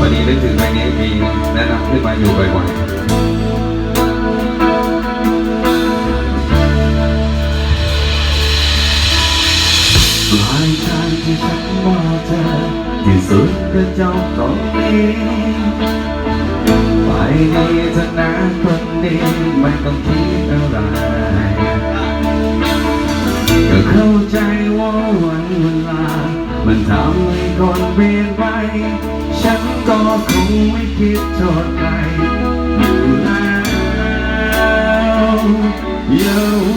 วันนี้นึกถึงเพลงนี้มีแนะนำขึ้นมาอยู่บ่อยๆปลายทางที่ฉันมองเธอที่สุดก็จบตรงนี้ไปดีเถอะนะคนดีไม่ต้องคิดอะไรก็เข้าใจว่าวันเวลา มันทำให้ คนเปลี่ยนไป ฉันก็คงไม่คิดโทษใครอยู่แล้ว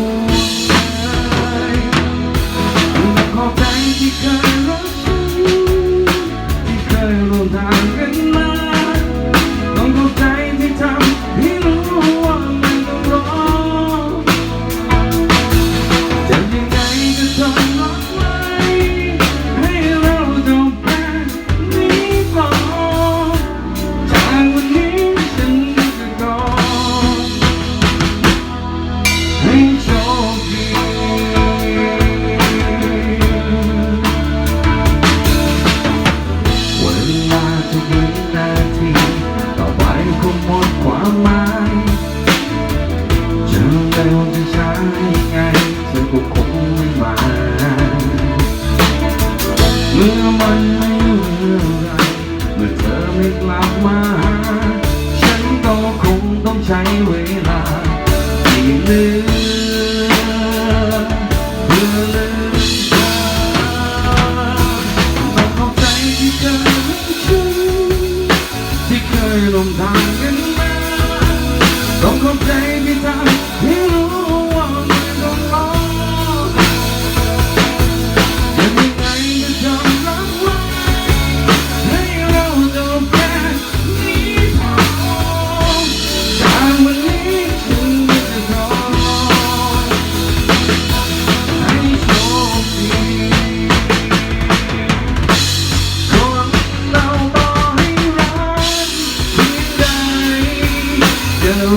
ลาทุกวินาที ที่เค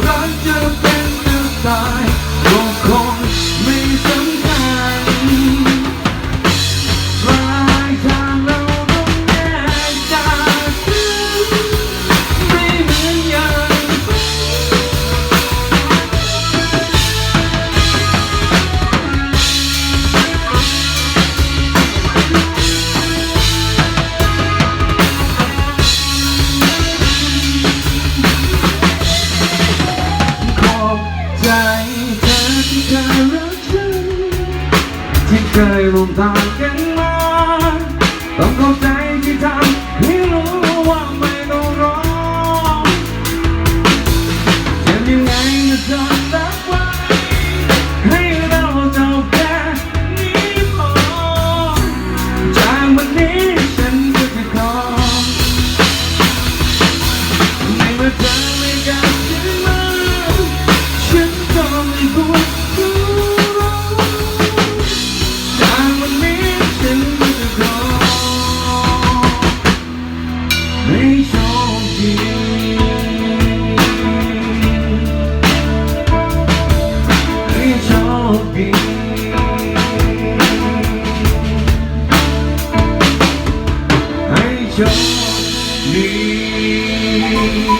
รักจะเป็นจะตาย ที่เคยร่วมทางกันมาต้องเขอบใจที่ทำให้รู้ว่าไม่ต้องรอจะยังไงก็จะรักไว้ให้เราจบแค่นี้พอจากวันนี้ฉันก็จะขอในเมื่อเธอ ให้โชคดี